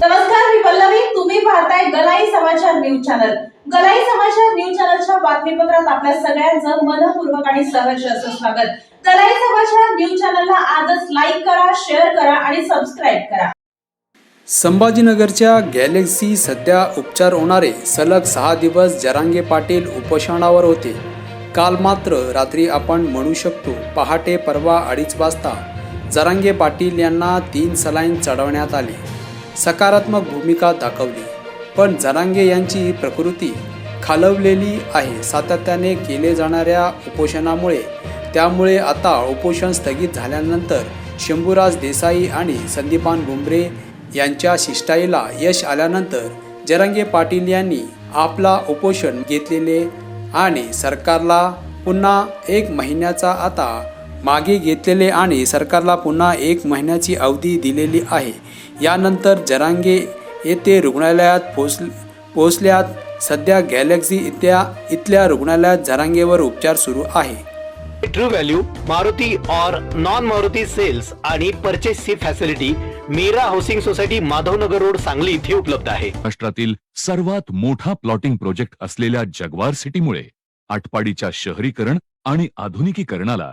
नमस्कार मी पल्लवी. तुम्ही पाहताय गलाई समाचार न्यूज चॅनल. गलाई समाचार न्यूज चॅनलच्या बातमीपत्रात आपल्या सगळ्यांचं मनपूर्वक आणि सहर्ष असं स्वागत. गलाई समाचार न्यूज चॅनलला आजच लाईक करा शेअर करा आणि सबस्क्राईब करा. संभाजीनगरच्या गॅलेक्सी सध्या उपचार होणारे सलग सहा दिवस जरांगे पाटील उपोषणावर होते. काल मात्र रात्री आपण म्हणू शकतो पहाटे परवा अडीच वाजता जरांगे पाटील यांना तीन सलाईन चढवण्यात आली. सकारात्मक भूमिका दाखवली. पण जरांगे यांची प्रकृती खालवलेली आहे. सातत्याने केले जाणाऱ्या उपोषणामुळे. त्यामुळे आता उपोषण स्थगित झाल्यानंतर शंभूराज देसाई आणि संदीपान भुमरे यांच्या शिष्टाईला यश आल्यानंतर जरांगे पाटील यांनी आपला उपोषण घेतलेले आणि सरकारला पुन्हा एक महिन्याचा आता मागे घेतलेले आणि सरकारला पुन्हा एक महिन्याची अवधी दिलेली आहे. यानंतर जरांगे येथे रुग्णालयात पोहोच पोहोचल्यात. सध्या गॅलेक्सी इथल्या इथल्या रुग्णालयात जरांगेवर उपचार सुरू आहे. ट्रू व्हॅल्यू मारुती और नॉन मारुती सेल्स आणि परचेसची facility Meera housing society Madhavnagar road Sangli इथे उपलब्ध आहे. महाराष्ट्रातील सर्वात मोठा प्लॉटिंग प्रोजेक्ट असलेल्या जगवार सिटीमुळे आटपाडीच्या शहरीकरण आणि आधुनिकीकरणाला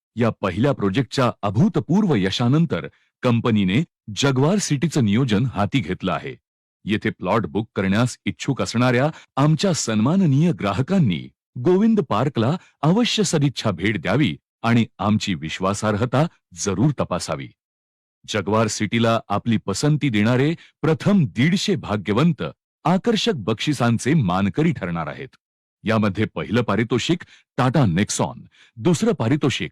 या पहिल्या प्रोजेक्टच्या अभूतपूर्व यशानंतर कंपनीने जगवार सिटीचं नियोजन हाती घेतलं आहे. येथे प्लॉट बुक करण्यास इच्छुक असणाऱ्या आमच्या सन्माननीय ग्राहकांनी गोविंद पार्कला अवश्य सदिच्छा भेट द्यावी आणि आमची विश्वासार्हता जरूर तपासावी. जगवार सिटीला आपली पसंती देणारे प्रथम दीडशे भाग्यवंत आकर्षक बक्षिसांचे मानकरी ठरणार आहेत. यामध्ये पहिलं पारितोषिक टाटा नेक्सॉन दुसरं पारितोषिक